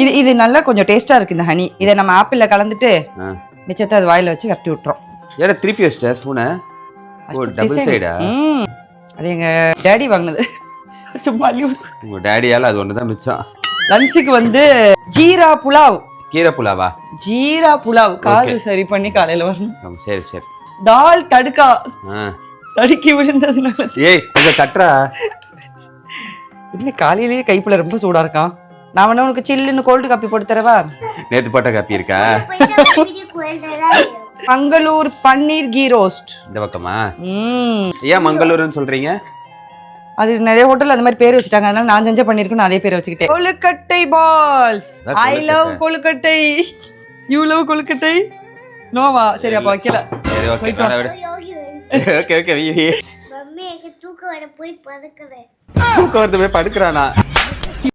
இது இது நல்லா கொஞ்சம் டேஸ்டா இருக்கு இந்த ஹனி இதை நம்ம ஆப்பிள்ல கலந்துட்டு மிச்சத்தை அது வாயில வச்சு கட்டி விட்டுறோம். ஏடா திருப்பி வச்சிட்ட ஸ்பூனை ஓ டபுள். சைடா. அது எங்க டேடி வாங்கினது. சும்மா உங்க டேடியால அது ஒன்று தான் மிச்சம். லஞ்சுக்கு வந்து ஜீரா புலாவ். கீரை புலாவா? ஜீரா புலாவ். காது சரி பண்ணி காலையில வரணும். சரி சரி. தால் தடுக்கா. ஆ. தடுக்கி விழுந்ததுனால. ஏய் கொஞ்சம் தட்டுறா. இல்ல காலையிலேயே கைப்புல ரொம்ப சூடா இருக்கான் நான் வேணா உனக்கு சில்லுன்னு கோல்டு காப்பி போட்டு தரவா? நேத்து போட்ட காப்பி இருக்கா? மங்களூர் பன்னீர் கீ ரோஸ்ட் இந்த பக்கமா? ம். ஏன் மங்களூர்னு சொல்றீங்க? அது நிறைய ஹோட்டல் அந்த மாதிரி பேர் வச்சுட்டாங்க. அதனால நான் செஞ்ச பண்ணிருக்கேன் அதே பேர் வச்சுக்கிட்டேன். Kozhukattai balls I love kozhukattai. You love kozhukattai? Noah சரி அப்ப வைக்கல. சரி ஓகே ஓகே ஓகே தூக்கம் வர போய் படுக்கிறேன். தூக்கம் வருது போய் படுக்கிறானா?